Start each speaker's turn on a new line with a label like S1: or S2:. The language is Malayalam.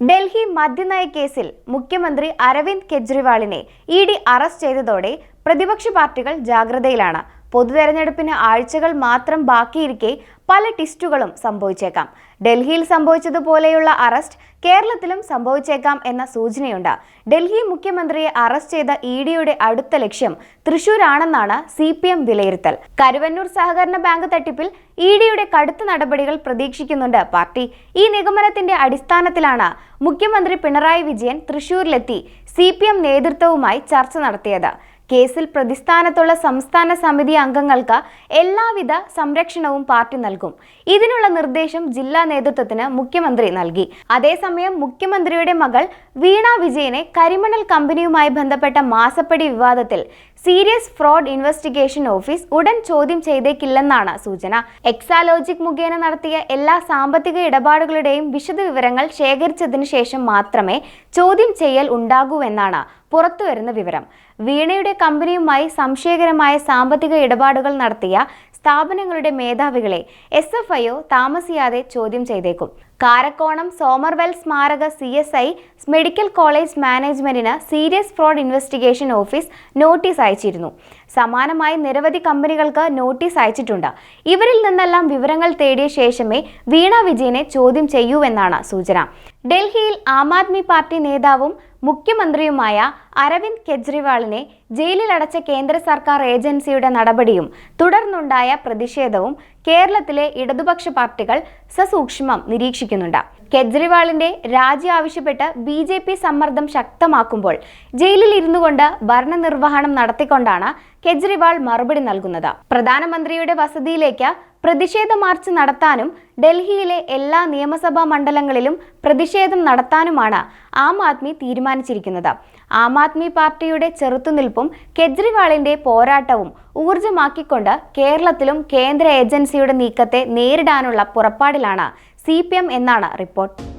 S1: ഡൽഹി മദ്യനയ കേസിൽ മുഖ്യമന്ത്രി അരവിന്ദ് കെജ്രിവാളിനെ ഇ ഡി അറസ്റ്റ് ചെയ്തതോടെ പ്രതിപക്ഷ പാർട്ടികൾ ജാഗ്രതയിലാണ്. പൊതുതെരഞ്ഞെടുപ്പിന് ആഴ്ചകൾ മാത്രം ബാക്കിയിരിക്കെ പല ടിസ്റ്റുകളും സംഭവിച്ചേക്കാം. ഡൽഹിയിൽ സംഭവിച്ചതുപോലെയുള്ള അറസ്റ്റ് കേരളത്തിലും സംഭവിച്ചേക്കാം എന്ന സൂചനയുണ്ട്. ഡൽഹി മുഖ്യമന്ത്രിയെ അറസ്റ്റ് ചെയ്ത ഇ ഡിയുടെ അടുത്ത ലക്ഷ്യം തൃശൂരാണെന്നാണ് സി പി എം വിലയിരുത്തൽ. കരുവന്നൂർ സഹകരണ ബാങ്ക് തട്ടിപ്പിൽ ഇ ഡിയുടെ കടുത്ത നടപടികൾ പ്രതീക്ഷിക്കുന്നുണ്ട് പാർട്ടി. ഈ നിഗമനത്തിന്റെ അടിസ്ഥാനത്തിലാണ് മുഖ്യമന്ത്രി പിണറായി വിജയൻ തൃശൂരിലെത്തി സി പി എം നേതൃത്വവുമായി ചർച്ച നടത്തിയത്. കേസിൽ പ്രതിസ്ഥാനത്തുള്ള സംസ്ഥാന സമിതി അംഗങ്ങൾക്ക് എല്ലാവിധ സംരക്ഷണവും പാർട്ടി നൽകും. ഇതിനുള്ള നിർദ്ദേശം ജില്ലാ നേതൃത്വത്തിന് മുഖ്യമന്ത്രി നൽകി. അതേസമയം മുഖ്യമന്ത്രിയുടെ മകൾ വീണ വിജയനെ കരിമണൽ കമ്പനിയുമായി ബന്ധപ്പെട്ട മാസപ്പടി വിവാദത്തിൽ സീരിയസ് ഫ്രോഡ് ഇൻവെസ്റ്റിഗേഷൻ ഓഫീസ് ഉടൻ ചോദ്യം ചെയ്തേക്കില്ലെന്നാണ് സൂചന. എക്സാലോജിക് മുഖേന നടത്തിയ എല്ലാ സാമ്പത്തിക ഇടപാടുകളുടെയും വിശദവിവരങ്ങൾ ശേഖരിച്ചതിനു ശേഷം മാത്രമേ ചോദ്യം ചെയ്യൽ ഉണ്ടാകൂവെന്നാണ് പുറത്തുവരുന്ന വിവരം. വീണയുടെ കമ്പനിയുമായി സംശയകരമായ സാമ്പത്തിക ഇടപാടുകൾ നടത്തിയ സ്ഥാപനങ്ങളുടെ മേധാവികളെ എസ് എഫ് ഐ താമസിയാതെ ചോദ്യം ചെയ്തേക്കും. കാരക്കോണം സോമർവെൽ സ്മാരക C S I medical college മാനേജ്മെന്റിന് serious fraud investigation office notice അയച്ചിരുന്നു. സമാനമായി നിരവധി കമ്പനികൾക്ക് നോട്ടീസ് അയച്ചിട്ടുണ്ട്. ഇവരിൽ നിന്നെല്ലാം വിവരങ്ങൾ തേടിയ ശേഷമേ വീണ വിജയനെ ചോദ്യം ചെയ്യൂവെന്നാണ് സൂചന. ഡൽഹിയിൽ ആം ആദ്മി പാർട്ടി നേതാവും മുഖ്യമന്ത്രിയുമായ അരവിന്ദ് കെജ്രിവാളിനെ ജയിലിലടച്ച കേന്ദ്ര സർക്കാർ ഏജൻസിയുടെ നടപടിയും തുടർന്നുണ്ടായ പ്രതിഷേധവും കേരളത്തിലെ ഇടതുപക്ഷ പാർട്ടികൾ സസൂക്ഷ്മം നിരീക്ഷിക്കുന്നുണ്ട്. കെജ്രിവാളിന്റെ രാജി ആവശ്യപ്പെട്ട് ബി ജെ പി സമ്മർദ്ദം ശക്തമാക്കുമ്പോൾ ജയിലിൽ ഇരുന്നു കൊണ്ട് ഭരണനിർവഹണം നടത്തിക്കൊണ്ടാണ് കെജ്രിവാൾ മറുപടി നൽകുന്നത്. പ്രധാനമന്ത്രിയുടെ വസതിയിലേക്ക് പ്രതിഷേധ മാർച്ച് നടത്താനും ഡൽഹിയിലെ എല്ലാ നിയമസഭാ മണ്ഡലങ്ങളിലും പ്രതിഷേധം നടത്താനുമാണ് ആം ആദ്മി തീരുമാനിച്ചിരിക്കുന്നത്. ആം ആദ്മി പാർട്ടിയുടെ ചെറുത്തുനിൽപ്പും കെജ്രിവാളിന്റെ പോരാട്ടവും ഊർജമാക്കിക്കൊണ്ട് കേരളത്തിലും കേന്ദ്ര ഏജൻസിയുടെ നീക്കത്തെ നേരിടാനുള്ള പുറപ്പാടിലാണ് സി എന്നാണ് റിപ്പോർട്ട്.